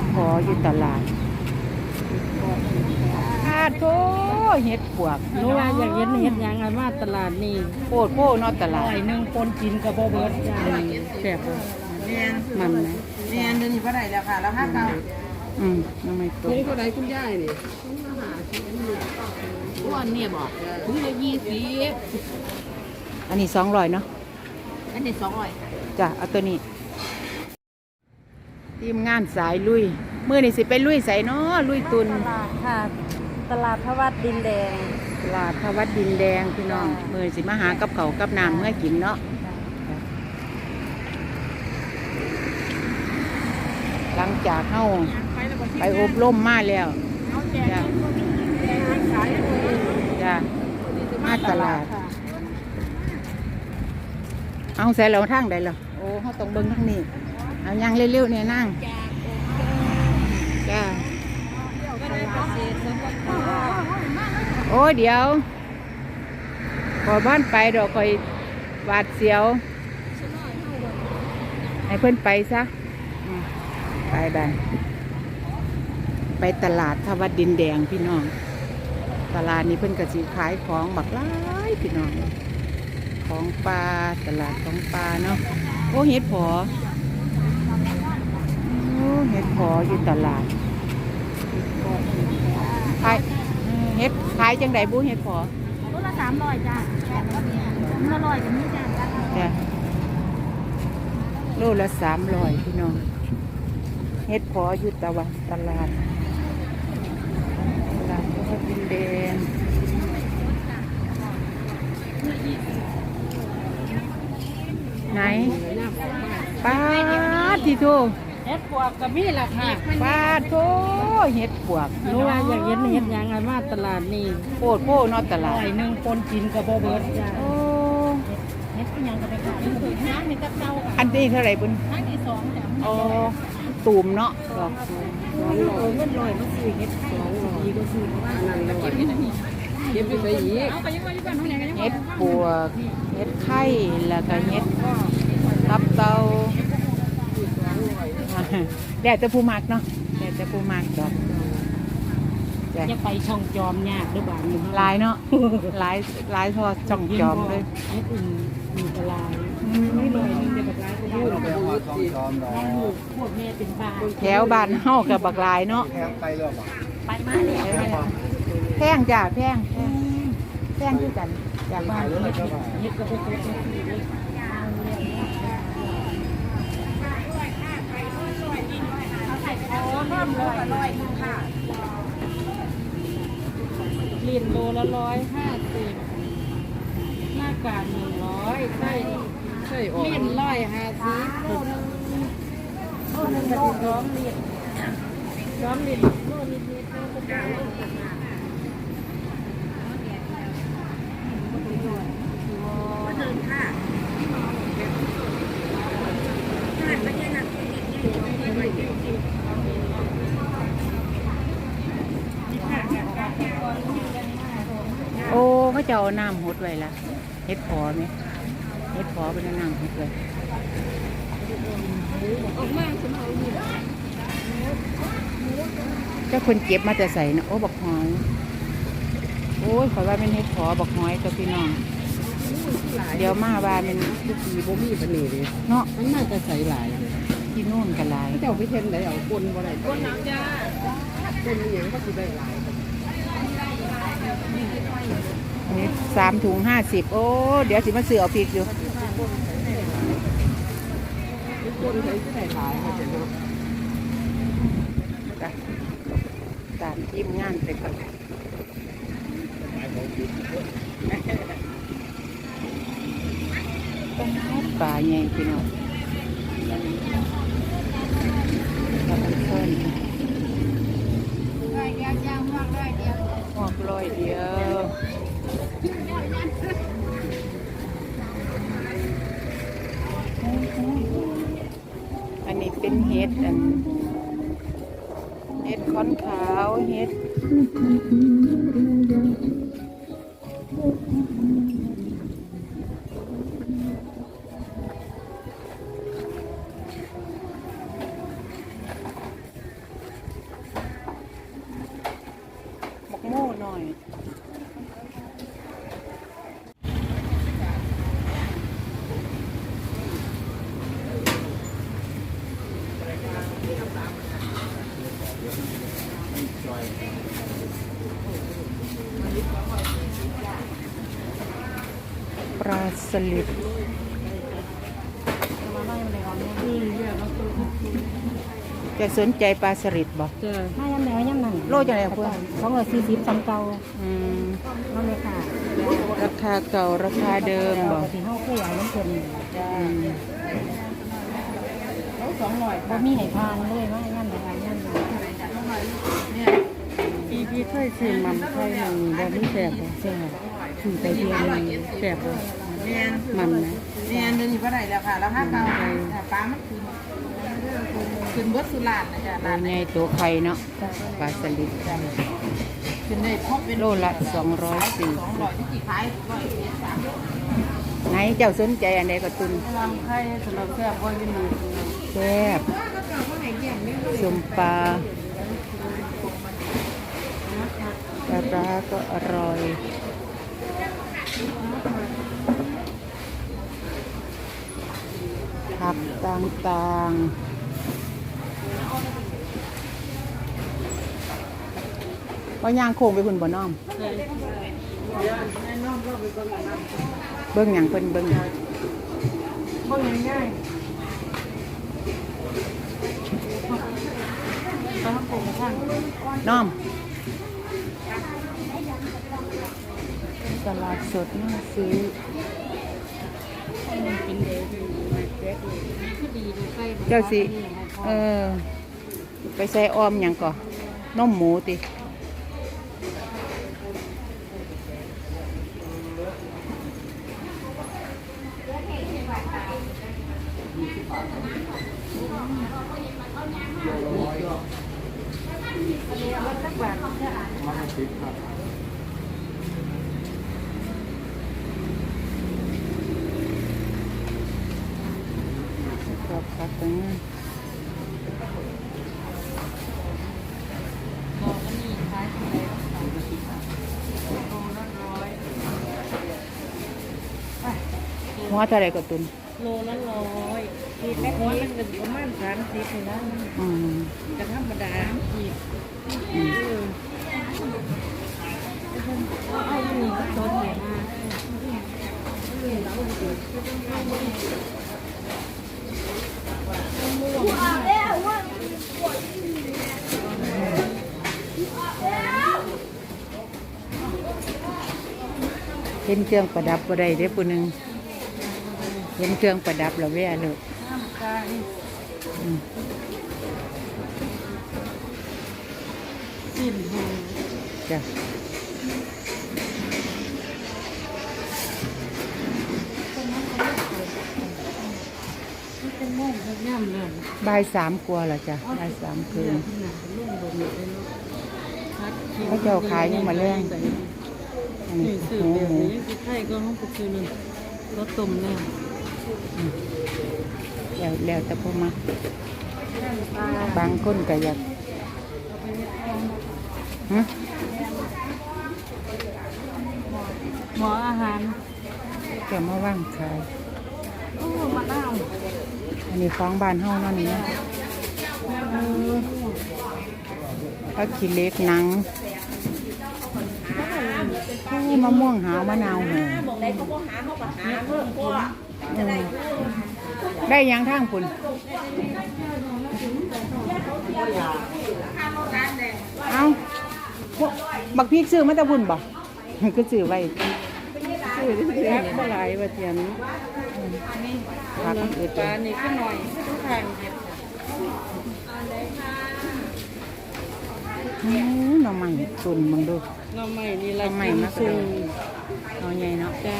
ดพออยู่ตลาดคาดโถเห็ดปวกหนูว่าอยากเห็นเห็ดหยังไงมาตลาดนี่โพดโพเนอตลาร้ดอยหนึ่งคนกินกับบ่เบิดจ้าแซ่บบ่เรียนมันนะเรียนเดี๋ยวนี้ก็ได้แล้วค่ะ แล้วห้าเก้าอืมน้องไม่ตกนี่เท่าไรคุณย่ายนี่อ้วนเนี่ยบอกถุงละยี่สิบอันนี้สองร้อยเนาะอันนี้สองร้อยค่ะจ้ะเอาตัวนี้ ทีมงานสายลุยมือนี่สิไปลุยใส่เนาะลุยตุน ตลาดค่ะ ตลาดพระวัดดินแดง ตลาดพระวัดดินแดงพี่น้องจ้ะมือสิมาหากับเขาวกับน้ำเมื่อกินเนาะหลังจากเข้าไปอบรมมาแล้วจ้ะจ้ะมาตลาด เอาใส่เราทางใดเหรอโอ้เขาต้องเบิ้งทางนี้ เอายังเร็วๆเนี่ยนั่งจ้าโอ้เดี๋ยว ขอบ้านไปดอกคอยหวาดเสียวให้เพื่อนไปซะไปไปไปตลาดทวัดดินแดงพี่น้อง ตลาดนี้เพื่อนกระสีขายของบักหลายพี่น้อง ของปลาตลาดของปลาเนาะโอ้เห็ดผอ เห็ดผออยู่ตลาดขายอืมเห็ดขายจังไดบูเห็ดผอรุ่นละสามร้อยจ้ารุ่นละร้อยกับนี้จ้าจ้ะโลละสามร้อยพี่น้องเห็ดผออยู่ตะวันตลาดตลาดพระดินแดงไหนป้าดที่โท เห็ดปวกกับมีล่ะค่ะป้าดโทเห็ดปวกหนูว่าอยากเห็นเห็ดหยังไงมาตลาดนี่โพดโพเนอตลาร้ดอยหนึ่งคนกินกับบ่เบิดจ้าโอ้ เห็ดเป็นหยังก็ได้ขายน้ำมีตะเกาค่ะอันนี้เท่าไหร่บุญน้ำที่สองจ้ะอ๋อตูมเนาะดอกตูมโอ้เงินลอยมันซื้อเห็ดสองร้อยก็ซื้อว่านั่นเลยเก็บไปใส่อีกเอาไปยังว่าอยู่บ้านเท่าไหร่กันยังเห็ดปวกเห็ดไข่แล้วก็เห็ดตับเตา แดดจะผู้มักเนาะแดดจะผู้มักดอกจ้ะจะไปช่องจอมยากหรือบ้านอยู่ลายเนาะลายลายทอจ่องจอมเลยเห็ดอื่นมีตลาดอืมไม่ลอยนึงแต่บักร้ายก็พูดไปเอาจอมจอมดอกนั่งลูกพวกแม่เป็นบ้าแถวบ้านเฮากับบักลายเนาะแทงไปเรื่อยไปมาแล้วแพงจ้ะแพงแพงแพงคือกันจากบ้านเฮ็ดเฮ็ ดก็บ่เคยซื้อเลยลีนโลละร้อยห้าสิบหน้ากากหนึ่งร้อยไส้ใช่ออกลีนร้อยห้าสิบโลนึงโลนึงโลสิร้อมลีนร้อมลีนโลนิดนิดโลก็ได้ จะเอาน้ำหดไว้ละเฮ็ดพอไหมเฮ็ดพอเป็นน้ำหดไว้เจ้าคนเก็บมาแต่ใส่นะโอ้บักหอยโอ้ยขอยว่าเป็นเฮ็ดพอบักหอยกับพี่น้องเดี๋ยวมาว่าเป็นทุกทีบ่มีปานนี้เลยเนาะมันน่าจะใส่หลายที่นู่นกันหลายเจ้าไปเทนไหนเอาคนบ่ได้คนน้ำจ้าคนนี่ยังก็สิได้หลาย อันนี้สามถุงห้าสิบโอ้ เดี๋ยวสิมาเสือเอาพริกอยู่ตามทีมงานไปก่อนปลาใหญ่พี่น้องปลาอันเชิญหอกลอยเดียว ฮ็ดอันเฮ็ดค้อนขาวเฮ็ดหมกโม่หน่อย ลาสลิดอืมเนี่ยเราตัวจะสนใจปลาสลิดบ่จะมาย่ำไหนย่ำนั่นโลจังไดอะเพื่อนสองร้อยสี่สิบสามเก่าอืมมาเลยค่ะราคาเก่าราคาเดิมบ่ที่ห้าเคยเอาน้ำเพิ่นอืมสองร้อยบ่มีให้ทานเลยมาย่ำไหนย่ำไหนปีที่เคยซื้อมันไทยมันบ่มีแสบบ่แซ่บถือไปเดียวหนึงแสบบ่ แม่นมันนะแม่นเดี๋ยวนี้บ่ได้แล้วค่ะ แล้วห้าเก้าแต่ปลามันขึ้นขึ้นเบิดสุรานนะจ๊ะตัวร้านใหญ่ตัวไข่เนาะปลาสลิดขึ้นได้พบเป็นโลละ240สองร้อยที่กี่ขายร้อยเจ็ดสามไหนเจ้าสนใจอันใดก็ตุนลำไข่สำหรับแซ่บบ่ยินดีแซ่บสมปลาปลาร้าก็อร่อย ผัก ต่างๆว่าย่างโค้งไปคุณบ่น้อม เบิ้งหยังเพิ่นเบิ้งหยังบ่ง่ายต้องปลูกกระทั่งน้อมตลาดสดน่าซื้อเป็นเดย์ดีแจ๊ก เลยคือดีดูใกล้เจ้าสิเออ ไปใส่ออมหยังก่อนนมหมูติครับครับตรงนั้นบอกว่านี่ขายที่ ไหนโลละร้อยหัวเท่าไรก็ตุนโลละร้อยขีดแม่หัวมันเป็นประมาณสามสิบเลยนะอืมกระธรรมดาขีด อืม เออเอาอยู่นี่ก็ต้นใหญ่มาก เห็นเครื่องประดับบ่ได้เด้อผู้หนึงเห็นเครื่องประดับแล้วแว่เลยน้ำกายอืมสิ้นแห้งจ้ะมันเป็นโม่งเป็นย่ำเลยบ่ายสามกว่าละจ้ะบ่ายสามคืนขนาดเป็นโม่งบนอยู่เลยเนาะพัดคิ้วเขาเจ้าขายยังมาแรงอัน นี่นี้สื่อหมูแบบหมูนี้ยังกินไข่ก็ห้องไปซื้อนึงรถต้มแล้วแล้วแล้วแต่พวกมาปลาบางคนก็อยากหึหมออาหารแกมาว่างขายโอ้มะนาวอันนี้ของบ้านเฮาเนั่นนี่นะก็ขี้เล็กหนัง โอ้มะม่วงหาวมะนาวหอมอืมได้ยังทางคุณเอาพวกบักพริกซื้อมาแตะบุญบ่ก็ซื้อไว้ซื้อเสียเท่าไหร่วะเทียนผักมันอืดปลานี่ก็หน่อยทุกทางเด็ดโอ้หน่อไม้ตุนมึงดู หน่อไม้นี่หละน่อไม้มากเลซุ่ยมหน่อใหญ่เนาะจ้า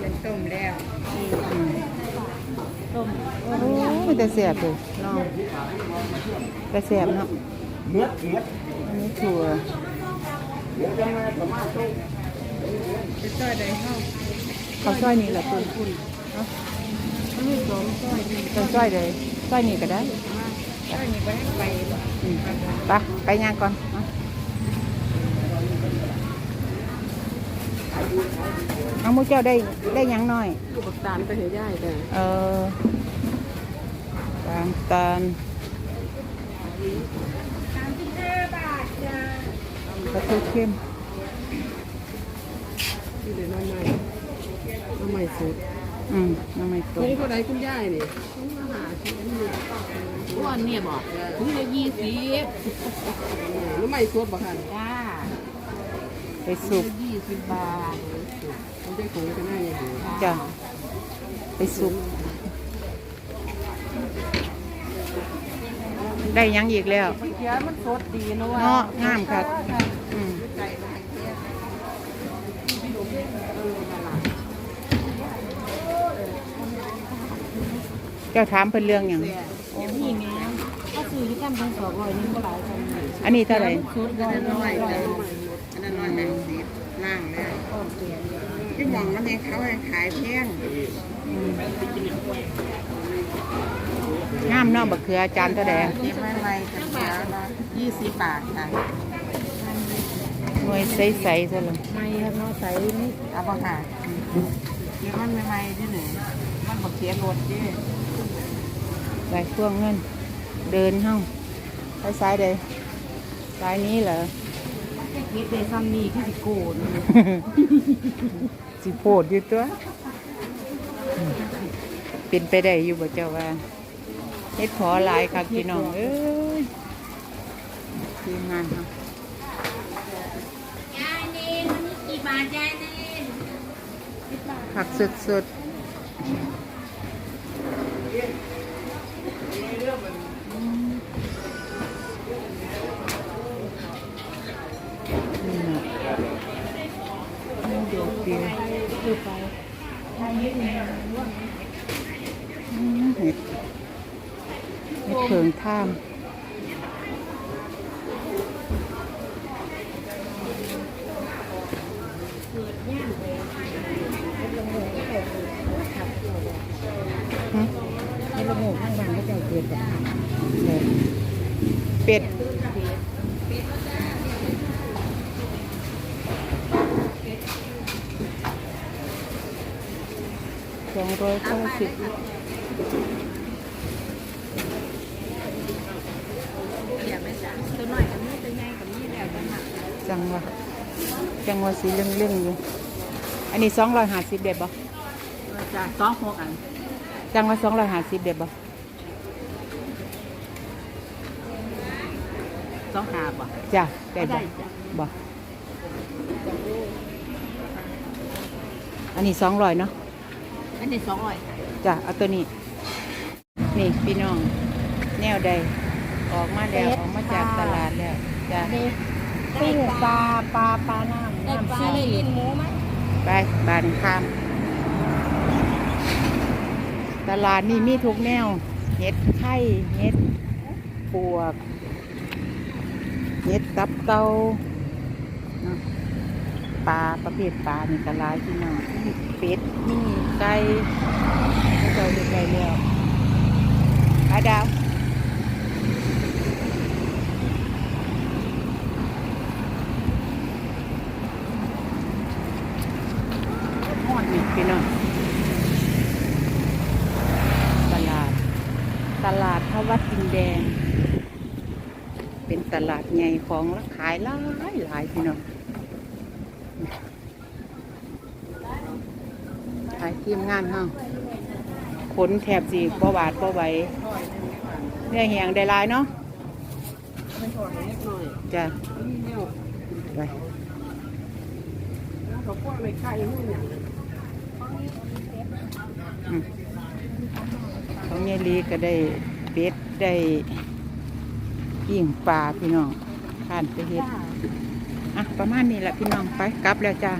เป็นต้มแล้วอืมต้มโอ้ยแต่แสบเลยเนาะแต่แสบเนาะเนื้อเนื้ออันนี้ถั่วจะต้อยได้เข้าข้าวซอยนี่แหละตุนคุณเนาะมันมีสองต้อยนี่ข้าวซอยเลยซอยนี่ก็ได้ต้อยนี่ไปให้ไปบ่อืมไปไปย่างก่อนเอา เอาหมูเจ้าได้ได้หยังน้อย ลูกบักตาลไปให้ย่ายแต่เออตามตาลกระทูเข้มที่เดี๋ยวน้ำใหม่น้ำใหม่สุดอืมน้ำไม่ตถุกงเท่าไรคุณย่ายนี่ถุงละหาชิ้นนี่อ้วนเนี่ยบอกถุงละยี่สิบน้ำใหม่สุดบอกค่ะจ้า ไปสุกยี่สิบบาทมันได้ถุงกันได้ยังไงจ้ะไปสุก ได้หยังอีกแล้ว เขียวมันสดดีเนาะเนาะงามครับอืมเจ้าถามเป็นเรื่องอย่างนี่แม่ก็ซื้อที่กันทั้งสองร้อยนี่ก็หลายกันอันนี้เท่าไหร่ชุดกันน้อยเล ยอันนั้นน้อยแม่สิบล่างเลยที่มองมันเองเขาให้ขายแพงงามเนาะบักเขือจานเท่าไหร่เก็บไว้ไว้จะเสียละยี่สิบบาทค่ะหน่วยใสๆซะเลยไม่ครับเนาะใส่นี่เอาบ่ค่ะเก็บมันใหม่ๆที่ไหนมันบ่เสียรถเด้ใส่พวงเงินเดินห้องไปซ้ายใดซ้ายนี้เหรอ เฮ็ดได้ซ้ำนี่คือสิโกนสิโพดอยู่ตัว เป็นไปได้อยู่บ่เจ้าว่าเฮ็ดขอหลายครับพี่น้องเอ้ยทีมงานเฮายายเนนวันนี้กี่บาทยายเนนผักสดๆ ดเพิงท่ามหึในระบบข้างบ้านก็จะเกิดแบบนี่ยเป็ด สองร้อยเก้าสิบ ตัวหน่อยกับนี่ตัวใหญ่กับนี่แล้วกันค่ะ จังหวะจังหวะสีเรื่องๆอยู่ อันนี้สองร้อยห้าสิบเด็ดบ่จ้าสองหกอันจังหวะสองร้อยห้าสิบเด็ดบ่สองหาบ่จ้ะได้บ่บ่อันนี้สองร้อยเนาะอันนี้สองร้อยจ้ะเอาตัวนี้ นี่พี่น้อง แนวใดออกมาแล้วออกมาจากตลาดแล้วจ้ะ ปิ้งปลาปลาปลาน้ำน้ำซีกินหมูไหมไปบานข้ามตลาดนี่มีทุกแนวเห็ดไข่เห็ดปวกเห็ดตับเตาเนาะปลาประเภทปลานี่ก็หลายพี่น้องมีเป็ดมีไก่เขาเจ้าเห็ดไก่แล้วอาดาวหอดนี่พี่น้อง ตลาด ตลาดพระวัดดินแดง เป็นตลาด ใหญ่ของและขายหลายหลายพี่น้องขายทีมงานห้องขนแถบสีบ่บาดบ่ไหวเนื้อแหงได้ลายเนาะจ้ะไปเขาเนี่ยอืมของยายลีก็ได้เป็ดได้ยิ่งปลาพี่น้อง ทานไปเฮ็ดอะประมาณนี้แหละพี่น้องไปกลับแล้วจ้า